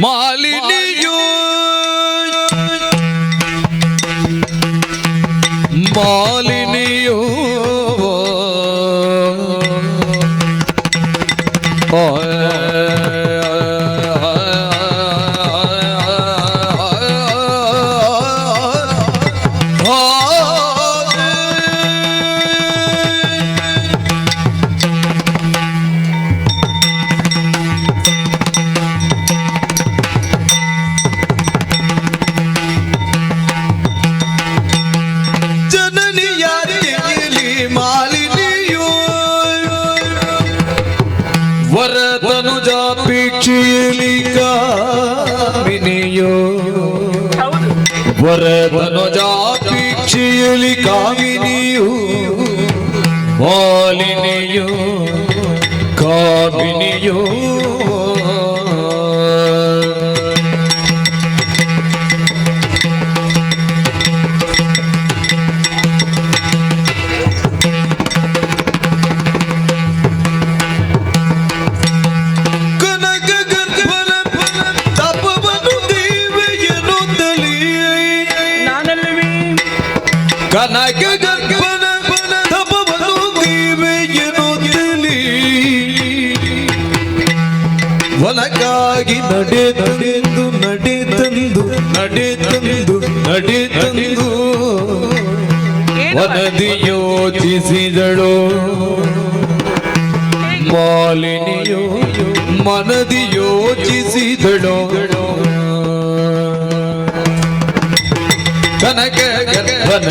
ಮಾಲಿನಿಯು ಮಾಲಿನಿಯು ವರತನುಜಾಪೇಕ್ಷೆಯಲ್ಲಿ ಕಾಮಿನಿಯು ವರತನುಜಾಪೇಕ್ಷೆಯಲ್ಲಿ ಕಾಮಿನಿಯು ಮಾಲಿನಿಯು ಕಾಮಿನಿಯು ಒಲಗಾಗಿ ನಡೆ ತಂದು ನಡೆ ತಂದು ನಡೆ ತಂದು ನಡೆ ತಂದು ವನದಿ ಯೋಚಿಸಿದಳು ಮಾಲಿನಿಯು ಮನದಿ ಯೋಚಿಸಿದಳು ಕನಕ ಗರ್ಭನ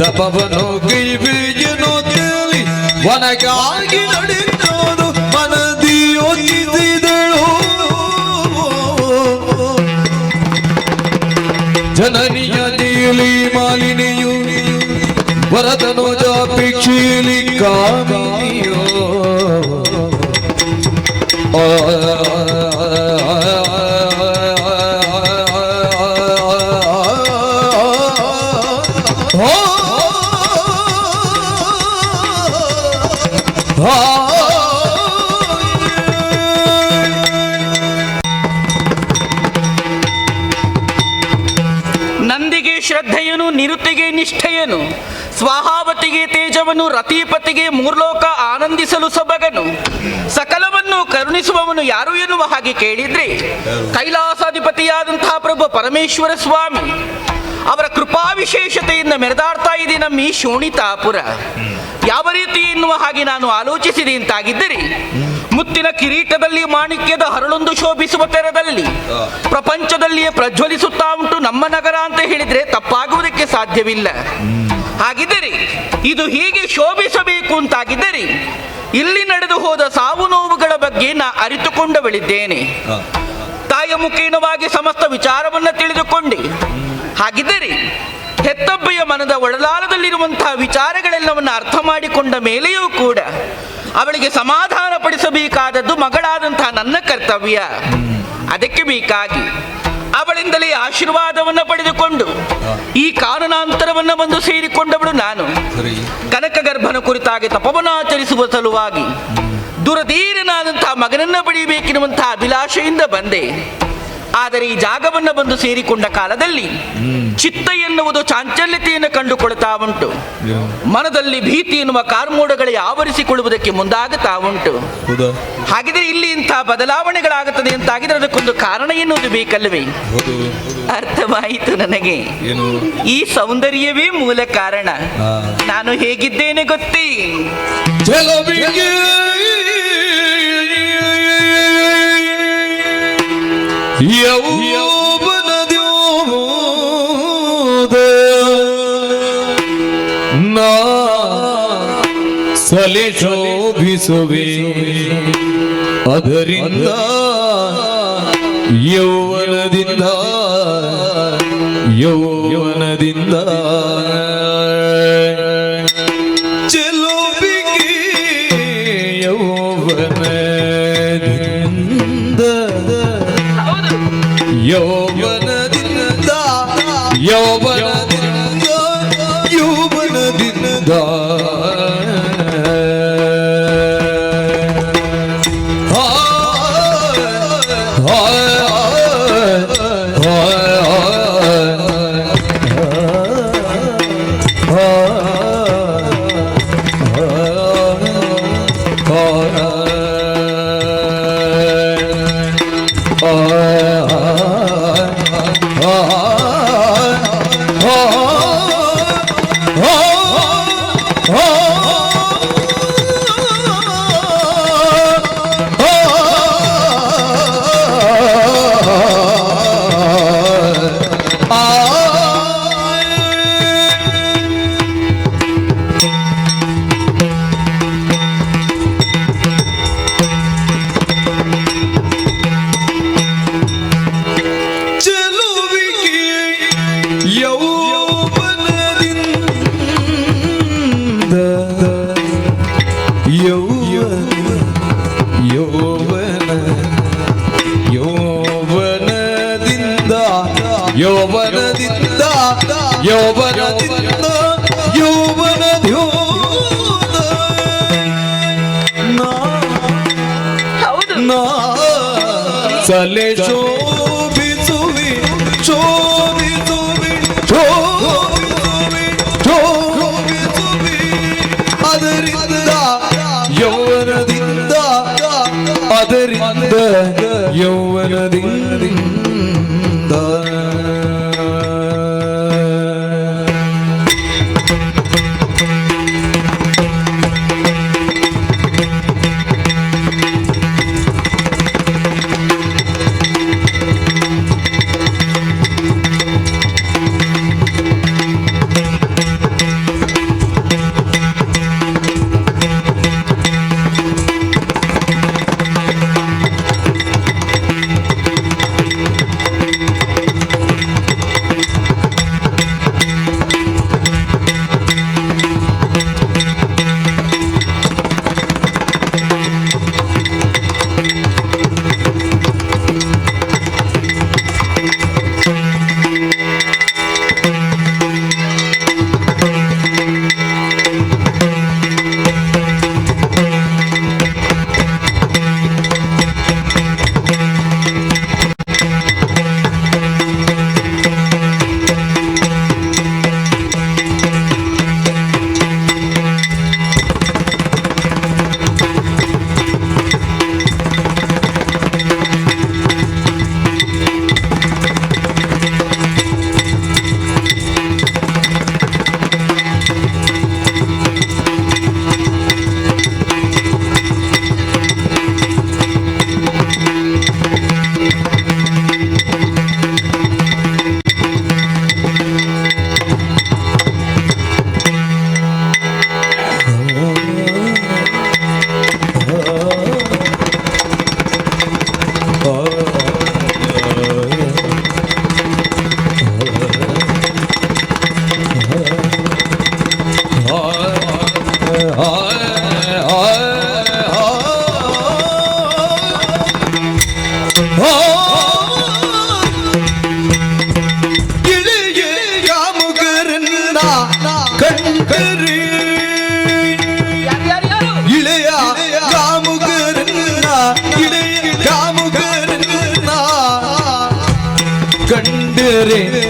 ತಪವನು ಕಿವಿಯನು ಕೇಳಿ ವನಗಾಗಿ ನಡೆದೋದು ಜನನಿಯ ನೀಲಿ ಮಾಲಿನಿಯು ವರದನು ಜಾಪೇಕ್ಷೆಯಲ್ಲಿ ಕಾಮಿನಿಯೋ ಶ್ರದ್ಧೆಯನು, ನಿರುತಿಗೆ ನಿಷ್ಠೆಯನು, ಸ್ವಾಹಾವತಿಗೆ ತೇಜವನು, ರತಿಪತಿಗೆ ಮೂರ್ಲೋಕ ಆನಂದಿಸಲು ಸೊಬಗನು. ಸಕಲವನ್ನು ಕರುಣಿಸುವವನು ಯಾರು ಎನ್ನುವ ಹಾಗೆ ಕೇಳಿದ್ರೆ ಕೈಲಾಸಾಧಿಪತಿಯಾದಂತಹ ಪ್ರಭು ಪರಮೇಶ್ವರ ಸ್ವಾಮಿ. ಅವರ ಕೃಪಾ ವಿಶೇಷತೆಯಿಂದ ಮೆರೆದಾಡ್ತಾ ಇದೆ ನಮ್ಮ ಈ ಶೋಣಿತಾಪುರ. ಯಾವ ರೀತಿ ಎನ್ನುವ ಹಾಗೆ ನಾನು ಆಲೋಚಿಸಿದೆ ಅಂತಾಗಿದ್ದರೆ ಮುತ್ತಿನ ಕಿರೀಟದಲ್ಲಿ ಮಾಣಿಕ್ಯದ ಹರಳೊಂದು ಶೋಭಿಸುವ ತೆರದಲ್ಲಿ ಪ್ರಪಂಚದಲ್ಲಿಯೇ ಪ್ರಜ್ವಲಿಸುತ್ತಾ ಉಂಟು ನಮ್ಮ ನಗರ ಅಂತ ಹೇಳಿದ್ರೆ ತಪ್ಪಾಗುವುದಕ್ಕೆ ಸಾಧ್ಯವಿಲ್ಲ. ಹಾಗಿದ್ದರೆ ಇದು ಹೀಗೆ ಶೋಭಿಸಬೇಕು ಅಂತಾಗಿದ್ದರೆ ಇಲ್ಲಿ ನಡೆದು ಹೋದ ಸಾವು ನೋವುಗಳ ಬಗ್ಗೆ ನಾ ಅರಿತುಕೊಂಡವಳಿದ್ದೇನೆ. ತಾಯ ಮುಖೇನವಾಗಿ ಸಮಸ್ತ ವಿಚಾರವನ್ನ ತಿಳಿದುಕೊಂಡೆ. ಹಾಗಿದ್ದರೆ ಹೆತ್ತಬ್ಬೆಯ ಮನದ ಒಳಲಾರದಲ್ಲಿರುವಂತಹ ವಿಚಾರಗಳೆಲ್ಲವನ್ನ ಅರ್ಥ ಮಾಡಿಕೊಂಡ ಮೇಲೆಯೂ ಕೂಡ ಅವಳಿಗೆ ಸಮಾಧಾನ ಪಡಿಸಬೇಕಾದದ್ದು ಮಗಳಾದಂತಹ ನನ್ನ ಕರ್ತವ್ಯ. ಅದಕ್ಕೆ ಬೇಕಾಗಿ ಅವಳಿಂದಲೇ ಆಶೀರ್ವಾದವನ್ನು ಪಡೆದುಕೊಂಡು ಈ ಕಾರಣಾಂತರವನ್ನು ಬಂದು ಸೇರಿಕೊಂಡವಳು ನಾನು. ಕನಕ ಗರ್ಭನ ಕುರಿತಾಗಿ ತಪವನಾಚರಿಸುವ ಸಲುವಾಗಿ ದುರದೀರನಾದಂತಹ ಮಗನನ್ನ ಪಡೆಯಬೇಕೆನ್ನುವಂತಹ ಅಭಿಲಾಷೆಯಿಂದ ಬಂದೆ. ಆದರೆ ಈ ಜಾಗವನ್ನು ಬಂದು ಸೇರಿಕೊಂಡ ಕಾಲದಲ್ಲಿ ಚಿತ್ತ ಎನ್ನುವುದು ಚಾಂಚಲ್ಯತೆಯನ್ನು ಕಂಡುಕೊಳ್ತಾ ಉಂಟು. ಮನದಲ್ಲಿ ಭೀತಿ ಎನ್ನುವ ಕಾರ್ಮೋಡಗಳಿಗೆ ಆವರಿಸಿಕೊಳ್ಳುವುದಕ್ಕೆ ಮುಂದಾಗುತ್ತಾ ಉಂಟು. ಹಾಗಿದ್ರೆ ಇಲ್ಲಿ ಇಂತಹ ಬದಲಾವಣೆಗಳಾಗುತ್ತದೆ ಅಂತಾಗಿದ್ರೆ ಅದಕ್ಕೊಂದು ಕಾರಣ ಎನ್ನುವುದು ಬೇಕಲ್ವೇ? ಅರ್ಥವಾಯಿತು ನನಗೆ. ಈ ಸೌಂದರ್ಯವೇ ಮೂಲ ಕಾರಣ. ನಾನು ಹೇಗಿದ್ದೇನೆ ಗೊತ್ತೇ? ಯೌವನದ್ಯೋದ ನಾ ಸಲಿ ಶೋಭಿಸುವೆ. ಅದರಿಂದ ಯೌವನದಿಂದ ಯೌವನದಿಂದ ಯೌವನದಿಂದ ಯೌವನದ್ಯೋತ ನಾ ಹೌದು. ನಾ ಸಲೆ ಶೋಭಿಸುವಿ ಶೋಭಿಸುವಿ ಶೋಭಿಸುವಿ ಶೋಭಿಸುವಿ ಅದರಿಂದ ಯೌವನದಿಂದ ಅದರಿಂದ ಯೌವನದಿಂದ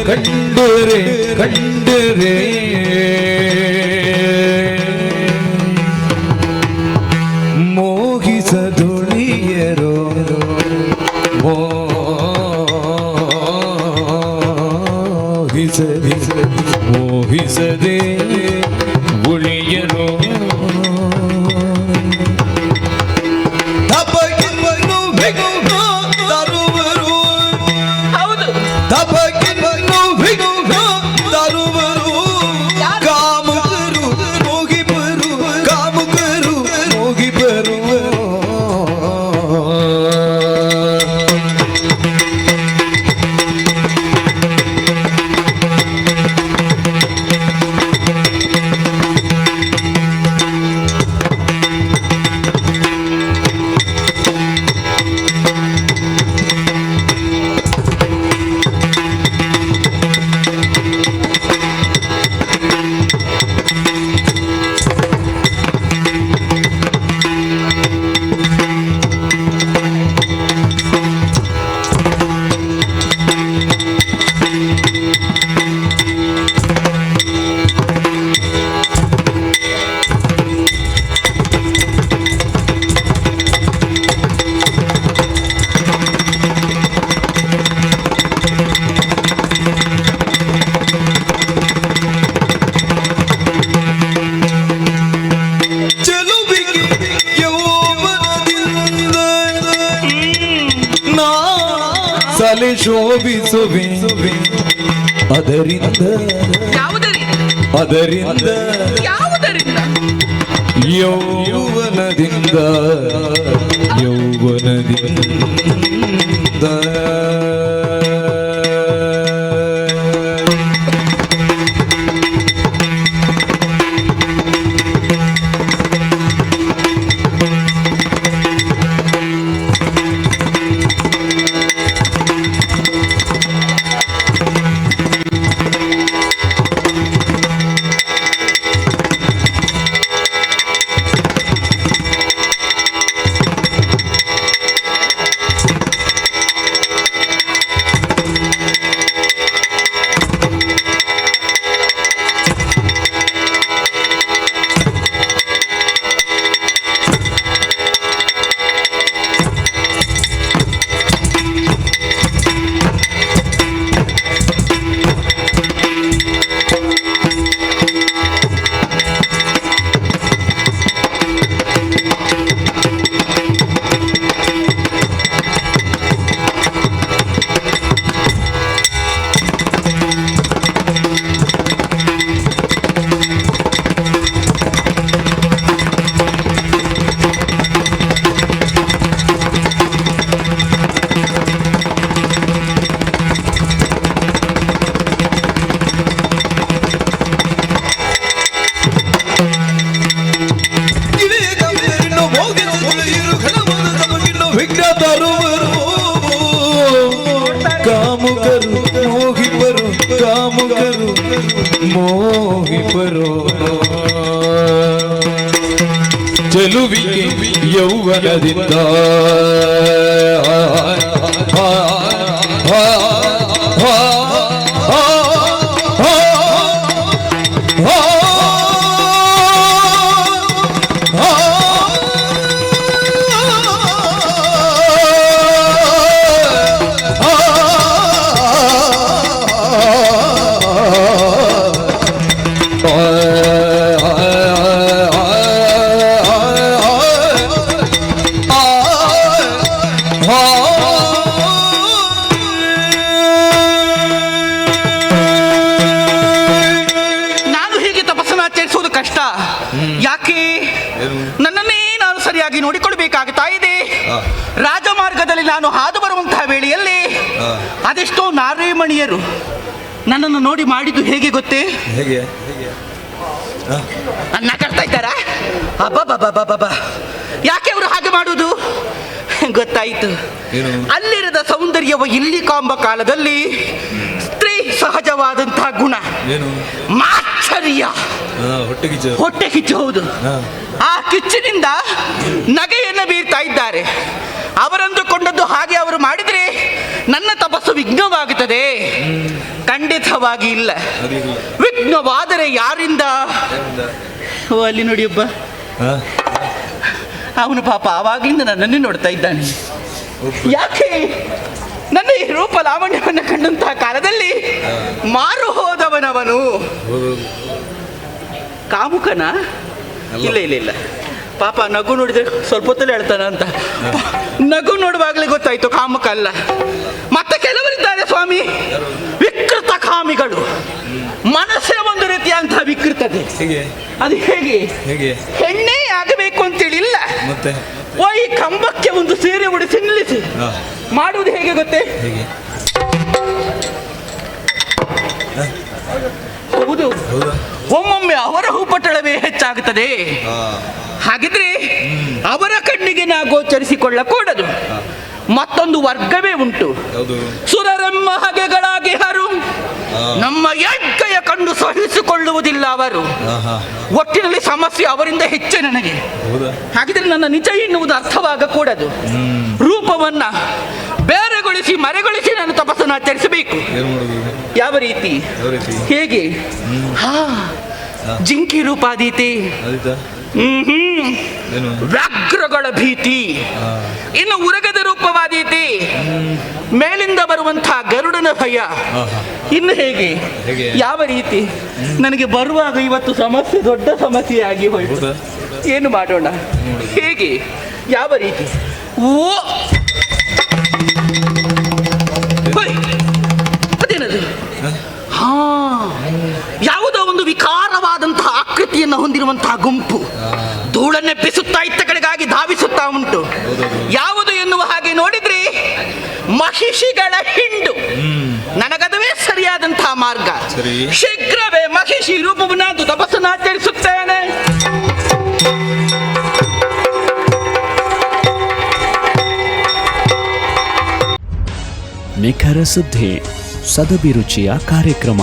கண்டரே கண்டரே கண்டரே ಮೋಹಿಸದೊಳಿಯರೋ ಮೋಹಿಸದೆ ಮೋಹಿಸದೆ ಉಳಿಯರೋ ಅದರಿಂದ ಯಾವುದರಿಂದ? ಯೌವನದಿಂದ ಯೌವನದಿಂದ. ಮೋಹಿಪರು ಚೆಲುವಿಗೆ ಯೌವನದಿಂದ ಯಾಕೆ? ನನ್ನನ್ನೇ ನಾನು ಸರಿಯಾಗಿ ನೋಡಿಕೊಳ್ಬೇಕಾಗ್ತಾ ಇದೆ ರಾಜಮಾರ್ಗದಲ್ಲಿ ನಾನು ಹಾದು ಬರುವಂತಹ ವೇಳೆಯಲ್ಲಿ. ಅದೆಷ್ಟೋ ನಾರೇಮಣಿಯರು ನನ್ನನ್ನು ನೋಡಿ ಮಾಡಿದ್ದು ಹೇಗೆ ಗೊತ್ತೇ? ಹೇಗೆ? ಅನ್ನ ಕಟ್ತಾ ಇದ್ದಾರಾ? ಯಾಕೆ ಅವರು ಹಾಗೆ ಮಾಡುವುದು ಗೊತ್ತಾಯಿತು. ಅಲ್ಲಿರದ ಸೌಂದರ್ಯವ ಇಲ್ಲಿ ಕಾಂಬ ಕಾಲದಲ್ಲಿ ಸಹಜವಾದಂತಹ ಗುಣ. ಏನು? ಮಾತ್ಸರ್ಯ. ಹೊಟ್ಟೆ ಕಿಚ್ಚ ಹೌದು. ಆ. ಕಿಚ್ಚಿನಿಂದ ನಗೆಯನ್ನು ಬೀರ್ತಾ ಇದ್ದಾರೆ. ಅವರಂದುಕೊಂಡದ್ದು ಹಾಗೆ ಅವರು ಮಾಡಿದರೆ ನನ್ನ ತಪಸ್ಸು ವಿಘ್ನವಾಗುತ್ತದೆ. ಖಂಡಿತವಾಗಿ ಇಲ್ಲ. ವಿಘ್ನವಾದರೆ ಯಾರಿಂದ? ಓ ಅಲ್ಲಿ ನೋಡಿ ಒಬ್ಬ. ಹಾ ಅವನು ಪಾಪ ಆವಾಗಿಂದ ನನ್ನನ್ನೇ ನೋಡ್ತಾ ಇದ್ದಾನೆ. ಯಾಕೆ? ರೂಪ ಲಾವಣ್ಯವನ್ನು ಕಂಡಂತಹ ಕಾಲದಲ್ಲಿ ಮಾರು ಹೋದವನವನು. ಹೌದು ಕಾಮುಕನ? ಇಲ್ಲ ಇಲ್ಲ ಇಲ್ಲ. ಪಾಪ ನಗು ನೋಡಿದ್ರೆ ಸ್ವಲ್ಪ ಹೊತ್ತಲ್ಲಿ ಹೇಳ್ತಾನ ಅಂತ ನಗು ನೋಡುವಾಗಲೇ ಗೊತ್ತಾಯ್ತು ಕಾಮಕ ಅಲ್ಲ ಮತ್ತೆ ಕೆಲವರಿದ್ದಾರೆ ಸ್ವಾಮಿ ವಿಕೃತ ಕಾಮಿಗಳು. ಮನಸ್ಸೇ ಒಂದು ರೀತಿಯಂತಹ ವಿಕೃತತೆ. ಅದು ಹೇಗೆ? ಹೇಗೆ? ಹೆಣ್ಣೇ ಆಗಬೇಕು ಅಂತೇಳಿ ಇಲ್ಲ ಮತ್ತೆ? ಓ ಈ ಕಂಬಕ್ಕೆ ಒಂದು ಸೀರೆ ಉಡಿಸಿ ನಿಲ್ಲಿಸಿ. ಮಾಡುವುದು ಹೇಗೆ ಗೊತ್ತೇ? ಹೌದು. ಒಮ್ಮೊಮ್ಮೆ ಅವರ ಹೂಪಟಳವೇ ಹೆಚ್ಚಾಗುತ್ತದೆ. ಹಾಗಿದ್ರೆ ಅವರ ಕಣ್ಣಿಗೆ ನಾ ಗೋಚರಿಸಿಕೊಳ್ಳಕೂಡದು ಮತ್ತೊಂದು ವರ್ಗವೇ ಉಂಟು. ಸುರರೆಮ್ಮ ಹಗೆಗಳಾಗಿ ಹರು. ನಮ್ಮ ಯಜ್ಞಯ ಕಂಡು ಸಹಿಸಿಕೊಳ್ಳುವುದಿಲ್ಲ ಅವರು. ಒಟ್ಟಿನಲ್ಲಿ ಸಮಸ್ಯೆ ಅವರಿಂದ ಹೆಚ್ಚೆ ನನಗೆ. ಹಾಗಿದ್ರೆ ನನ್ನ ನಿಜ ಎನ್ನುವುದು ಅರ್ಥವಾಗಕೂಡದು. ರೂಪವನ್ನ ಬೇರೆಗೊಳಿಸಿ ಮರೆಗೊಳಿಸಿ ನಾನು ತಪಸ್ಸನ್ನು ಆಚರಿಸಬೇಕು. ಯಾವ ರೀತಿ? ಹೇಗೆ? ಹಾ. ಜಿಂಕಿ ರೂಪಾದೀತಿ. ಹ್ಮ್ ಹ್ಮ್. ವ್ಯಾಘ್ರಗಳ ಭೀತಿ. ಇನ್ನು ಉರಗದ ರೂಪವಾದೀತಿ. ಮೇಲಿಂದ ಬರುವಂತಹ ಗರುಡನ ಭಯ. ಇನ್ನು ಹೇಗೆ? ಯಾವ ರೀತಿ? ನನಗೆ ಬರುವಾಗ ಇವತ್ತು ಸಮಸ್ಯೆ ದೊಡ್ಡ ಸಮಸ್ಯೆ ಆಗಿ ಹೋಯ್ತು. ಏನು ಮಾಡೋಣ? ಹೇಗೆ? ಯಾವ ರೀತಿ? ಓ. ಅದೇನದು? ಹಾ. ಯಾವುದೋ ಒಂದು ವಿಕಾರವಾದಂತಹ ಆಕೃತಿಯನ್ನು ಹೊಂದಿರುವಂತಹ ಗುಂಪು. ಧೂಳನ್ನೆಪ್ಪಿಸುತ್ತಾ ಇತ್ತ ಕಡೆಗಾಗಿ ಧಾವಿಸುತ್ತಾ ಉಂಟು. ಯಾವುದು ಎನ್ನುವ ಹಾಗೆ ನೋಡಿದ್ರಿ ಮಹಿಷಿಗಳ ಹಿಂಡು. ನನಗದುವೇ ಸರಿಯಾದಂತಹ ಮಾರ್ಗ. ಶೀಘ್ರವೇ ಮಹಿಷಿ ರೂಪವನ್ನು ತಪಸ್ಸನ್ನು ಆಚರಿಸುತ್ತೇನೆ. ನಿಖರ ಸುದ್ದಿ ಸದಭಿರುಚಿಯ ಕಾರ್ಯಕ್ರಮ.